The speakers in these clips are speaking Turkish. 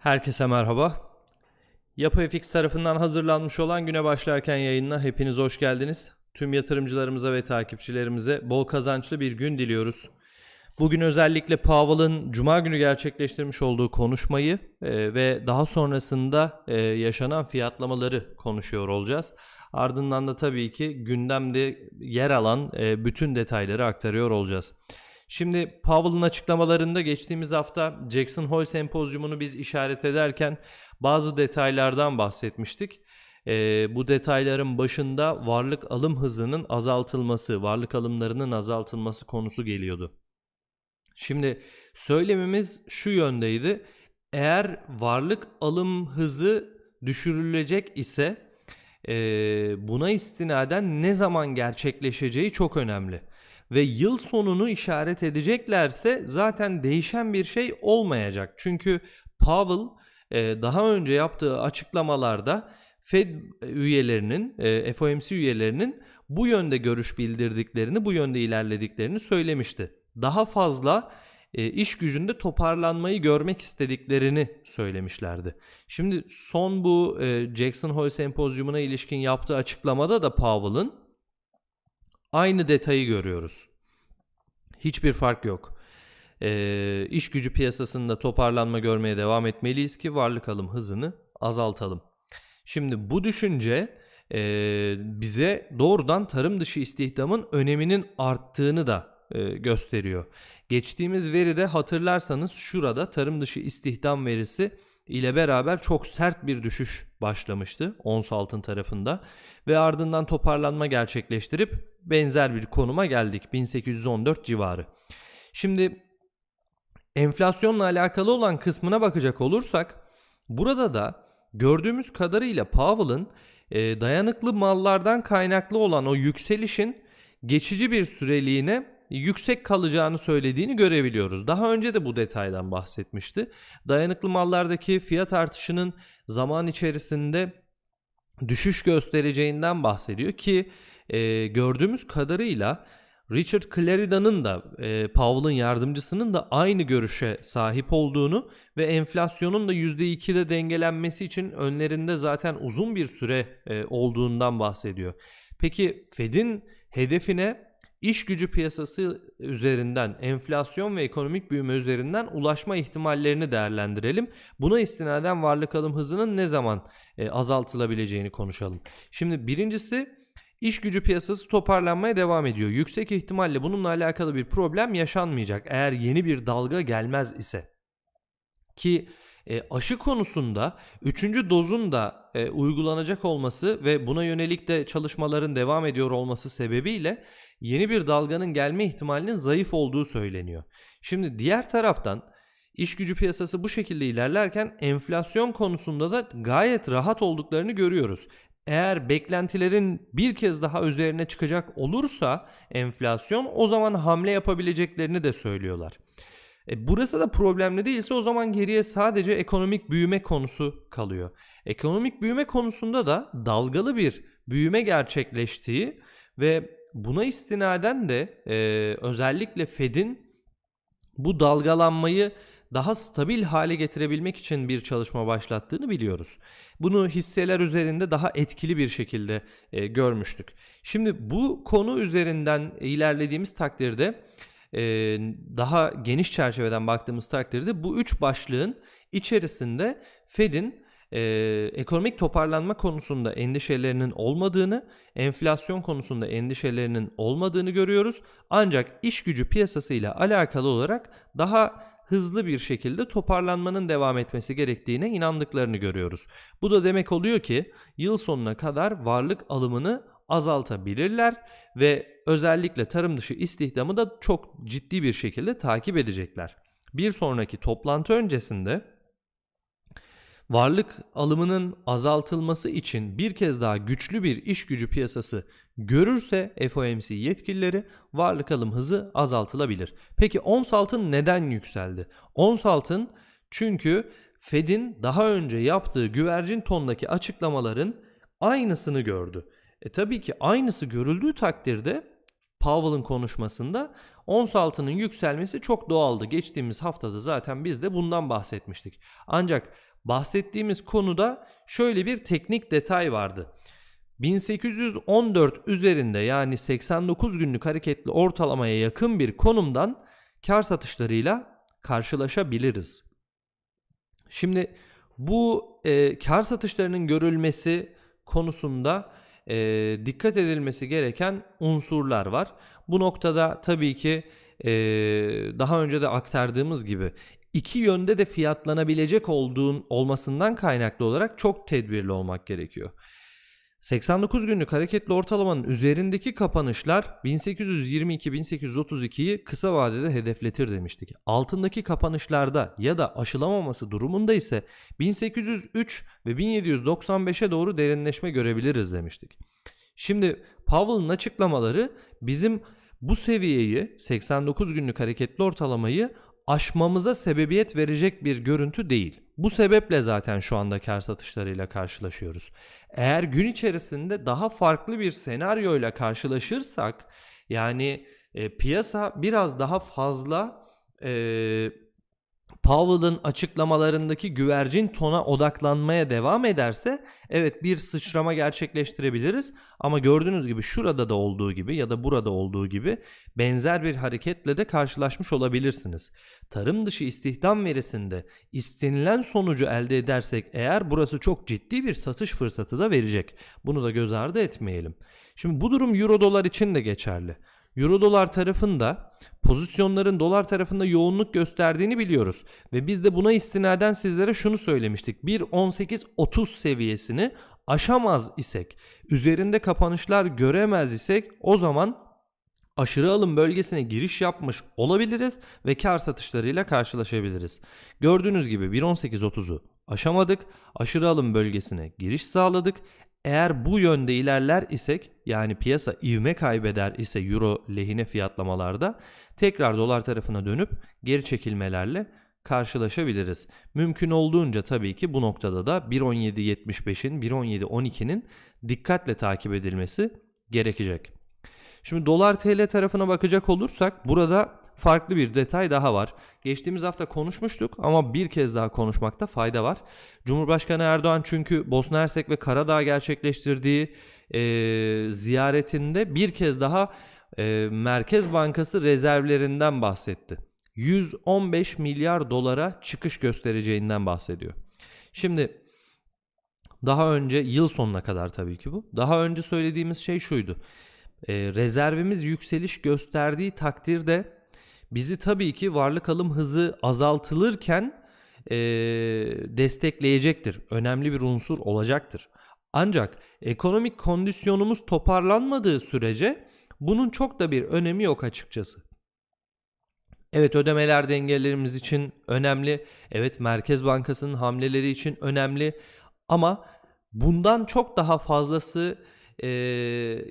Herkese merhaba. Yapı FX tarafından hazırlanmış olan güne başlarken yayınına hepiniz hoş geldiniz. Tüm yatırımcılarımıza ve takipçilerimize bol kazançlı bir gün diliyoruz. Bugün özellikle Powell'ın Cuma günü gerçekleştirmiş olduğu konuşmayı e, ve daha sonrasında e, yaşanan fiyatlamaları konuşuyor olacağız. Ardından da tabii ki gündemde yer alan e, bütün detayları aktarıyor olacağız. Şimdi Powell'ın açıklamalarında geçtiğimiz hafta Jackson Hole sempozyumunu biz işaret ederken bazı detaylardan bahsetmiştik. Ee, bu detayların başında varlık alım hızının azaltılması, varlık alımlarının azaltılması konusu geliyordu. Şimdi söylemimiz şu yöndeydi. Eğer varlık alım hızı düşürülecek ise e, buna istinaden ne zaman gerçekleşeceği çok önemli ve yıl sonunu işaret edeceklerse zaten değişen bir şey olmayacak. Çünkü Powell e, daha önce yaptığı açıklamalarda Fed üyelerinin, e, FOMC üyelerinin bu yönde görüş bildirdiklerini, bu yönde ilerlediklerini söylemişti. Daha fazla e, iş gücünde toparlanmayı görmek istediklerini söylemişlerdi. Şimdi son bu Jackson Hole sempozyumuna ilişkin yaptığı açıklamada da Powell'ın aynı detayı görüyoruz. Hiçbir fark yok. Ee, iş gücü piyasasında toparlanma görmeye devam etmeliyiz ki varlık alım hızını azaltalım. Şimdi bu düşünce e, bize doğrudan tarım dışı istihdamın öneminin arttığını da e, gösteriyor. Geçtiğimiz veride hatırlarsanız şurada tarım dışı istihdam verisi ile beraber çok sert bir düşüş başlamıştı ons altın tarafında ve ardından toparlanma gerçekleştirip benzer bir konuma geldik 1814 civarı. Şimdi enflasyonla alakalı olan kısmına bakacak olursak burada da gördüğümüz kadarıyla Powell'ın e, dayanıklı mallardan kaynaklı olan o yükselişin geçici bir süreliğine yüksek kalacağını söylediğini görebiliyoruz. Daha önce de bu detaydan bahsetmişti. Dayanıklı mallardaki fiyat artışının zaman içerisinde düşüş göstereceğinden bahsediyor ki e, gördüğümüz kadarıyla Richard Claridan'ın da e, Powell'ın yardımcısının da aynı görüşe sahip olduğunu ve enflasyonun da %2'de dengelenmesi için önlerinde zaten uzun bir süre e, olduğundan bahsediyor. Peki Fed'in hedefine iş gücü piyasası üzerinden, enflasyon ve ekonomik büyüme üzerinden ulaşma ihtimallerini değerlendirelim. Buna istinaden varlık alım hızının ne zaman e, azaltılabileceğini konuşalım. Şimdi birincisi iş gücü piyasası toparlanmaya devam ediyor. Yüksek ihtimalle bununla alakalı bir problem yaşanmayacak eğer yeni bir dalga gelmez ise. Ki e, aşı konusunda üçüncü dozun da e, uygulanacak olması ve buna yönelik de çalışmaların devam ediyor olması sebebiyle yeni bir dalganın gelme ihtimalinin zayıf olduğu söyleniyor. Şimdi diğer taraftan iş gücü piyasası bu şekilde ilerlerken enflasyon konusunda da gayet rahat olduklarını görüyoruz. Eğer beklentilerin bir kez daha üzerine çıkacak olursa enflasyon o zaman hamle yapabileceklerini de söylüyorlar. E burası da problemli değilse o zaman geriye sadece ekonomik büyüme konusu kalıyor. Ekonomik büyüme konusunda da dalgalı bir büyüme gerçekleştiği ve buna istinaden de e, özellikle Fed'in bu dalgalanmayı daha stabil hale getirebilmek için bir çalışma başlattığını biliyoruz. Bunu hisseler üzerinde daha etkili bir şekilde e, görmüştük. Şimdi bu konu üzerinden ilerlediğimiz takdirde daha geniş çerçeveden baktığımız takdirde bu üç başlığın içerisinde Fed'in e, ekonomik toparlanma konusunda endişelerinin olmadığını, enflasyon konusunda endişelerinin olmadığını görüyoruz. Ancak iş gücü piyasasıyla alakalı olarak daha hızlı bir şekilde toparlanmanın devam etmesi gerektiğine inandıklarını görüyoruz. Bu da demek oluyor ki yıl sonuna kadar varlık alımını azaltabilirler ve özellikle tarım dışı istihdamı da çok ciddi bir şekilde takip edecekler. Bir sonraki toplantı öncesinde varlık alımının azaltılması için bir kez daha güçlü bir iş gücü piyasası görürse FOMC yetkilileri varlık alım hızı azaltılabilir. Peki ons altın neden yükseldi? Ons altın çünkü Fed'in daha önce yaptığı güvercin tondaki açıklamaların aynısını gördü. E tabii ki aynısı görüldüğü takdirde Powell'ın konuşmasında ons altının yükselmesi çok doğaldı. Geçtiğimiz haftada zaten biz de bundan bahsetmiştik. Ancak Bahsettiğimiz konuda şöyle bir teknik detay vardı. 1814 üzerinde yani 89 günlük hareketli ortalamaya yakın bir konumdan kar satışlarıyla karşılaşabiliriz. Şimdi bu e, kar satışlarının görülmesi konusunda e, dikkat edilmesi gereken unsurlar var. Bu noktada tabii ki e, daha önce de aktardığımız gibi iki yönde de fiyatlanabilecek olduğun olmasından kaynaklı olarak çok tedbirli olmak gerekiyor. 89 günlük hareketli ortalamanın üzerindeki kapanışlar 1822-1832'yi kısa vadede hedefletir demiştik. Altındaki kapanışlarda ya da aşılamaması durumunda ise 1803 ve 1795'e doğru derinleşme görebiliriz demiştik. Şimdi Powell'ın açıklamaları bizim bu seviyeyi 89 günlük hareketli ortalamayı aşmamıza sebebiyet verecek bir görüntü değil. Bu sebeple zaten şu anda kar satışlarıyla karşılaşıyoruz. Eğer gün içerisinde daha farklı bir senaryoyla karşılaşırsak yani e, piyasa biraz daha fazla e, Powell'ın açıklamalarındaki güvercin tona odaklanmaya devam ederse evet bir sıçrama gerçekleştirebiliriz ama gördüğünüz gibi şurada da olduğu gibi ya da burada olduğu gibi benzer bir hareketle de karşılaşmış olabilirsiniz. Tarım dışı istihdam verisinde istenilen sonucu elde edersek eğer burası çok ciddi bir satış fırsatı da verecek. Bunu da göz ardı etmeyelim. Şimdi bu durum euro dolar için de geçerli. Euro dolar tarafında pozisyonların dolar tarafında yoğunluk gösterdiğini biliyoruz. Ve biz de buna istinaden sizlere şunu söylemiştik. 1.18.30 seviyesini aşamaz isek, üzerinde kapanışlar göremez isek o zaman aşırı alım bölgesine giriş yapmış olabiliriz ve kar satışlarıyla karşılaşabiliriz. Gördüğünüz gibi 1.18.30'u aşamadık, aşırı alım bölgesine giriş sağladık. Eğer bu yönde ilerler isek yani piyasa ivme kaybeder ise euro lehine fiyatlamalarda tekrar dolar tarafına dönüp geri çekilmelerle karşılaşabiliriz. Mümkün olduğunca tabii ki bu noktada da 1.17.75'in 1.17.12'nin dikkatle takip edilmesi gerekecek. Şimdi dolar TL tarafına bakacak olursak burada farklı bir detay daha var. Geçtiğimiz hafta konuşmuştuk ama bir kez daha konuşmakta fayda var. Cumhurbaşkanı Erdoğan çünkü Bosna Hersek ve Karadağ gerçekleştirdiği e, ziyaretinde bir kez daha e, Merkez Bankası rezervlerinden bahsetti. 115 milyar dolara çıkış göstereceğinden bahsediyor. Şimdi daha önce yıl sonuna kadar tabii ki bu. Daha önce söylediğimiz şey şuydu. E, rezervimiz yükseliş gösterdiği takdirde bizi tabii ki varlık alım hızı azaltılırken e, destekleyecektir. Önemli bir unsur olacaktır. Ancak ekonomik kondisyonumuz toparlanmadığı sürece bunun çok da bir önemi yok açıkçası. Evet ödemeler dengelerimiz için önemli. Evet Merkez Bankası'nın hamleleri için önemli. Ama bundan çok daha fazlası e,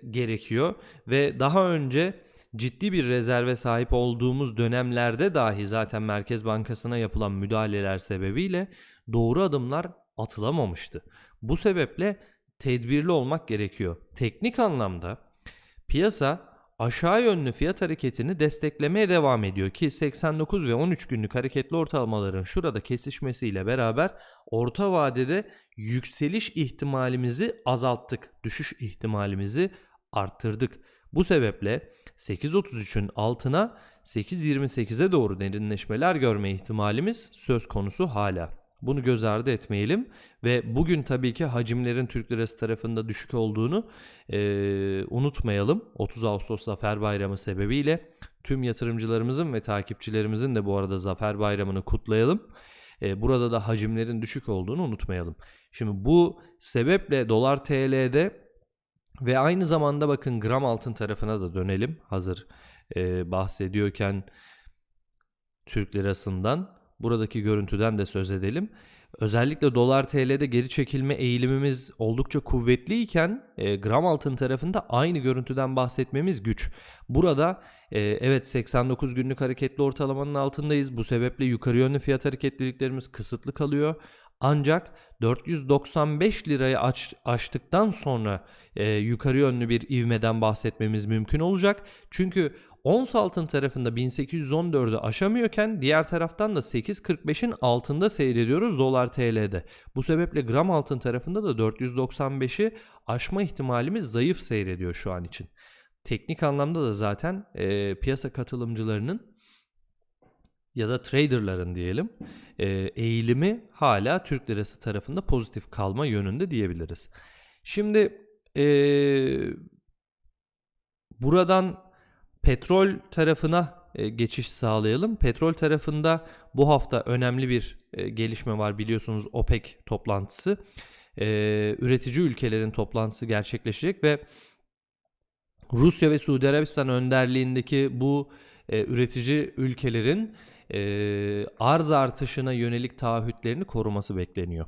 gerekiyor. Ve daha önce ciddi bir rezerve sahip olduğumuz dönemlerde dahi zaten Merkez Bankası'na yapılan müdahaleler sebebiyle doğru adımlar atılamamıştı. Bu sebeple tedbirli olmak gerekiyor. Teknik anlamda piyasa aşağı yönlü fiyat hareketini desteklemeye devam ediyor ki 89 ve 13 günlük hareketli ortalamaların şurada kesişmesiyle beraber orta vadede yükseliş ihtimalimizi azalttık. Düşüş ihtimalimizi arttırdık. Bu sebeple 8.33'ün altına 8.28'e doğru derinleşmeler görme ihtimalimiz söz konusu hala. Bunu göz ardı etmeyelim ve bugün tabii ki hacimlerin Türk Lirası tarafında düşük olduğunu e, unutmayalım. 30 Ağustos Zafer Bayramı sebebiyle tüm yatırımcılarımızın ve takipçilerimizin de bu arada Zafer Bayramı'nı kutlayalım. E, burada da hacimlerin düşük olduğunu unutmayalım. Şimdi bu sebeple dolar TL'de ve aynı zamanda bakın gram altın tarafına da dönelim. Hazır e, bahsediyorken Türk lirasından buradaki görüntüden de söz edelim. Özellikle dolar TL'de geri çekilme eğilimimiz oldukça kuvvetliyken e, gram altın tarafında aynı görüntüden bahsetmemiz güç. Burada e, evet 89 günlük hareketli ortalamanın altındayız. Bu sebeple yukarı yönlü fiyat hareketliliklerimiz kısıtlı kalıyor. Ancak 495 lirayı aç, aştıktan sonra e, yukarı yönlü bir ivmeden bahsetmemiz mümkün olacak. Çünkü Ons altın tarafında 1814'ü aşamıyorken diğer taraftan da 8.45'in altında seyrediyoruz dolar TL'de. Bu sebeple gram altın tarafında da 495'i aşma ihtimalimiz zayıf seyrediyor şu an için. Teknik anlamda da zaten e, piyasa katılımcılarının ya da traderların diyelim e, eğilimi hala Türk lirası tarafında pozitif kalma yönünde diyebiliriz. Şimdi e, buradan petrol tarafına e, geçiş sağlayalım. Petrol tarafında bu hafta önemli bir e, gelişme var biliyorsunuz OPEC toplantısı. Üretici ülkelerin toplantısı gerçekleşecek ve Rusya ve Suudi Arabistan önderliğindeki bu üretici ülkelerin e, arz artışına yönelik taahhütlerini koruması bekleniyor.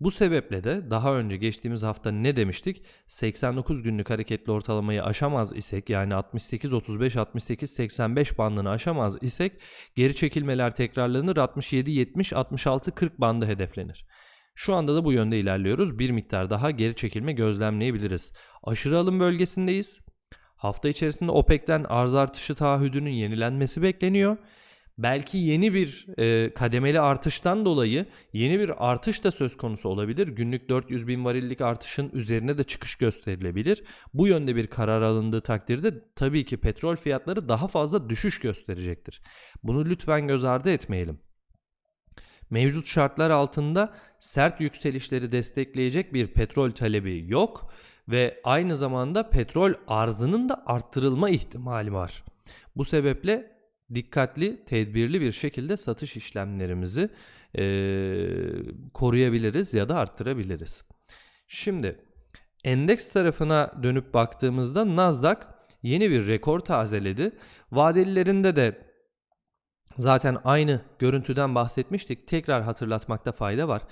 Bu sebeple de daha önce geçtiğimiz hafta ne demiştik? 89 günlük hareketli ortalamayı aşamaz isek yani 68-35 68-85 bandını aşamaz isek geri çekilmeler tekrarlanır 67-70-66-40 bandı hedeflenir. Şu anda da bu yönde ilerliyoruz. Bir miktar daha geri çekilme gözlemleyebiliriz. Aşırı alım bölgesindeyiz. Hafta içerisinde OPEC'ten arz artışı taahhüdünün yenilenmesi bekleniyor belki yeni bir e, kademeli artıştan dolayı yeni bir artış da söz konusu olabilir. Günlük 400 bin varillik artışın üzerine de çıkış gösterilebilir. Bu yönde bir karar alındığı takdirde tabii ki petrol fiyatları daha fazla düşüş gösterecektir. Bunu lütfen göz ardı etmeyelim. Mevcut şartlar altında sert yükselişleri destekleyecek bir petrol talebi yok ve aynı zamanda petrol arzının da arttırılma ihtimali var. Bu sebeple dikkatli, tedbirli bir şekilde satış işlemlerimizi e, koruyabiliriz ya da arttırabiliriz. Şimdi endeks tarafına dönüp baktığımızda Nasdaq yeni bir rekor tazeledi. Vadelilerinde de zaten aynı görüntüden bahsetmiştik. Tekrar hatırlatmakta fayda var.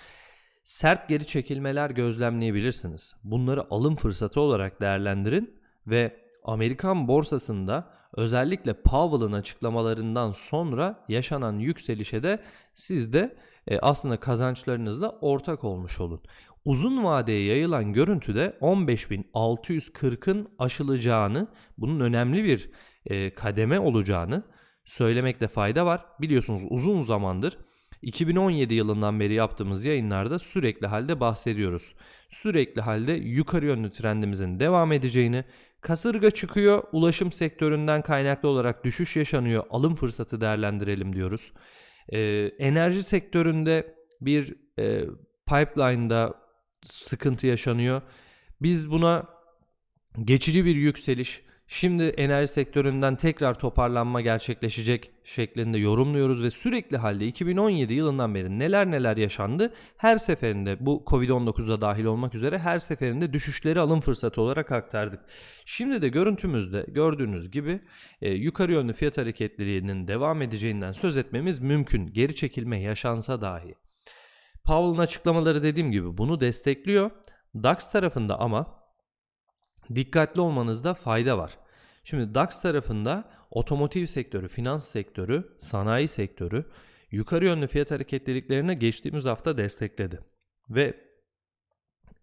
Sert geri çekilmeler gözlemleyebilirsiniz. Bunları alım fırsatı olarak değerlendirin ve Amerikan borsasında özellikle Powell'ın açıklamalarından sonra yaşanan yükselişe de siz de e, aslında kazançlarınızla ortak olmuş olun. Uzun vadeye yayılan görüntüde 15.640'ın aşılacağını, bunun önemli bir e, kademe olacağını söylemekte fayda var. Biliyorsunuz uzun zamandır 2017 yılından beri yaptığımız yayınlarda sürekli halde bahsediyoruz. Sürekli halde yukarı yönlü trendimizin devam edeceğini, kasırga çıkıyor, ulaşım sektöründen kaynaklı olarak düşüş yaşanıyor, alım fırsatı değerlendirelim diyoruz. Ee, enerji sektöründe bir e, pipeline'da sıkıntı yaşanıyor. Biz buna geçici bir yükseliş, Şimdi enerji sektöründen tekrar toparlanma gerçekleşecek şeklinde yorumluyoruz ve sürekli halde 2017 yılından beri neler neler yaşandı. Her seferinde bu Covid-19'da dahil olmak üzere her seferinde düşüşleri alım fırsatı olarak aktardık. Şimdi de görüntümüzde gördüğünüz gibi e, yukarı yönlü fiyat hareketlerinin devam edeceğinden söz etmemiz mümkün. Geri çekilme yaşansa dahi. Powell'ın açıklamaları dediğim gibi bunu destekliyor. DAX tarafında ama dikkatli olmanızda fayda var. Şimdi DAX tarafında otomotiv sektörü, finans sektörü, sanayi sektörü yukarı yönlü fiyat hareketliliklerine geçtiğimiz hafta destekledi. Ve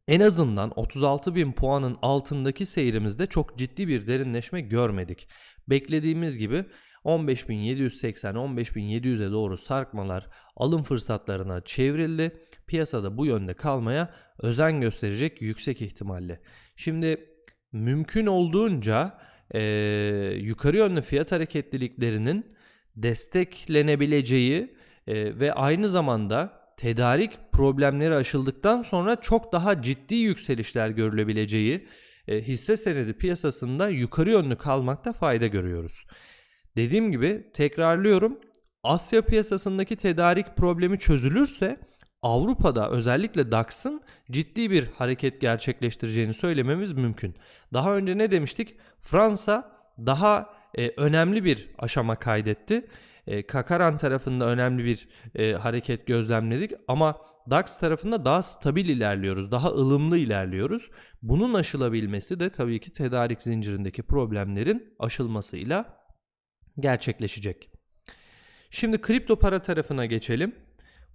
en azından 36 bin puanın altındaki seyrimizde çok ciddi bir derinleşme görmedik. Beklediğimiz gibi 15.780-15.700'e doğru sarkmalar alım fırsatlarına çevrildi. Piyasada bu yönde kalmaya özen gösterecek yüksek ihtimalle. Şimdi mümkün olduğunca e, yukarı yönlü fiyat hareketliliklerinin desteklenebileceği e, ve aynı zamanda tedarik problemleri aşıldıktan sonra çok daha ciddi yükselişler görülebileceği e, hisse senedi piyasasında yukarı yönlü kalmakta fayda görüyoruz. Dediğim gibi tekrarlıyorum Asya piyasasındaki tedarik problemi çözülürse Avrupa'da özellikle DAX'ın ciddi bir hareket gerçekleştireceğini söylememiz mümkün. Daha önce ne demiştik? Fransa daha e, önemli bir aşama kaydetti. E, Kakaran tarafında önemli bir e, hareket gözlemledik ama DAX tarafında daha stabil ilerliyoruz, daha ılımlı ilerliyoruz. Bunun aşılabilmesi de tabii ki tedarik zincirindeki problemlerin aşılmasıyla gerçekleşecek. Şimdi kripto para tarafına geçelim.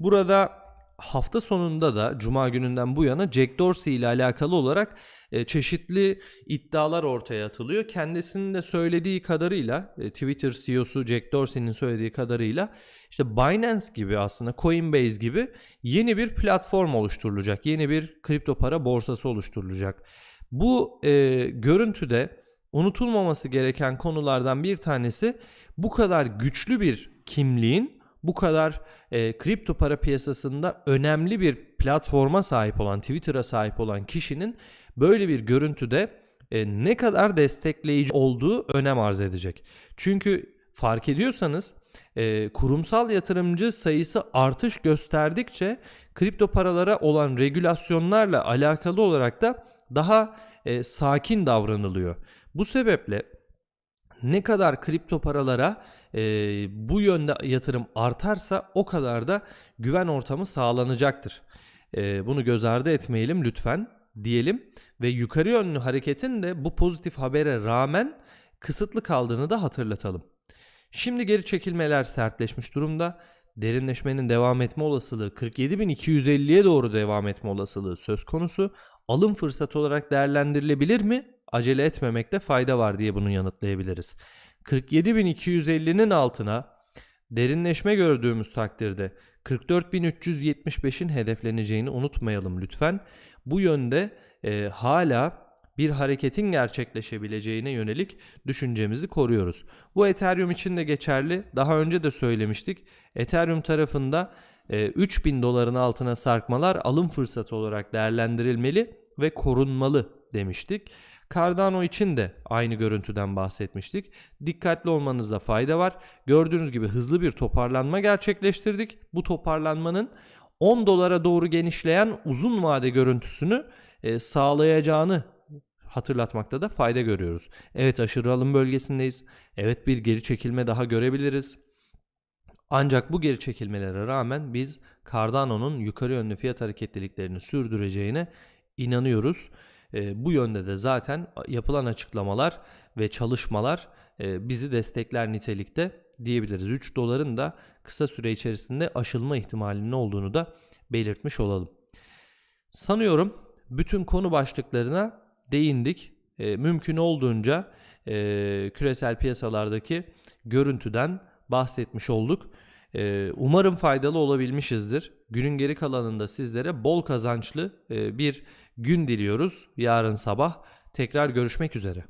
Burada hafta sonunda da Cuma gününden bu yana Jack Dorsey ile alakalı olarak e, çeşitli iddialar ortaya atılıyor. Kendisinin de söylediği kadarıyla e, Twitter CEO'su Jack Dorsey'nin söylediği kadarıyla işte Binance gibi aslında Coinbase gibi yeni bir platform oluşturulacak. Yeni bir kripto para borsası oluşturulacak. Bu e, görüntüde unutulmaması gereken konulardan bir tanesi bu kadar güçlü bir kimliğin bu kadar e, kripto para piyasasında önemli bir platforma sahip olan, Twitter'a sahip olan kişinin böyle bir görüntüde e, ne kadar destekleyici olduğu önem arz edecek. Çünkü fark ediyorsanız e, kurumsal yatırımcı sayısı artış gösterdikçe kripto paralara olan regülasyonlarla alakalı olarak da daha e, sakin davranılıyor. Bu sebeple ne kadar kripto paralara e, bu yönde yatırım artarsa o kadar da güven ortamı sağlanacaktır. E, bunu göz ardı etmeyelim lütfen diyelim ve yukarı yönlü hareketin de bu pozitif habere rağmen kısıtlı kaldığını da hatırlatalım. Şimdi geri çekilmeler sertleşmiş durumda. Derinleşmenin devam etme olasılığı 47.250'ye doğru devam etme olasılığı söz konusu. Alım fırsatı olarak değerlendirilebilir mi? Acele etmemekte fayda var diye bunu yanıtlayabiliriz. 47.250'nin altına derinleşme gördüğümüz takdirde 44.375'in hedefleneceğini unutmayalım lütfen. Bu yönde e, hala bir hareketin gerçekleşebileceğine yönelik düşüncemizi koruyoruz. Bu Ethereum için de geçerli. Daha önce de söylemiştik. Ethereum tarafında e, 3000 doların altına sarkmalar alım fırsatı olarak değerlendirilmeli ve korunmalı demiştik. Cardano için de aynı görüntüden bahsetmiştik. Dikkatli olmanızda fayda var. Gördüğünüz gibi hızlı bir toparlanma gerçekleştirdik. Bu toparlanmanın 10 dolara doğru genişleyen uzun vade görüntüsünü e, sağlayacağını hatırlatmakta da fayda görüyoruz. Evet aşırı alım bölgesindeyiz. Evet bir geri çekilme daha görebiliriz. Ancak bu geri çekilmelere rağmen biz Cardano'nun yukarı yönlü fiyat hareketliliklerini sürdüreceğine inanıyoruz. E, bu yönde de zaten yapılan açıklamalar ve çalışmalar e, bizi destekler nitelikte diyebiliriz. 3 doların da kısa süre içerisinde aşılma ihtimalinin olduğunu da belirtmiş olalım. Sanıyorum bütün konu başlıklarına değindik. E, mümkün olduğunca e, küresel piyasalardaki görüntüden bahsetmiş olduk. E, umarım faydalı olabilmişizdir. Günün geri kalanında sizlere bol kazançlı e, bir gün diliyoruz. Yarın sabah tekrar görüşmek üzere.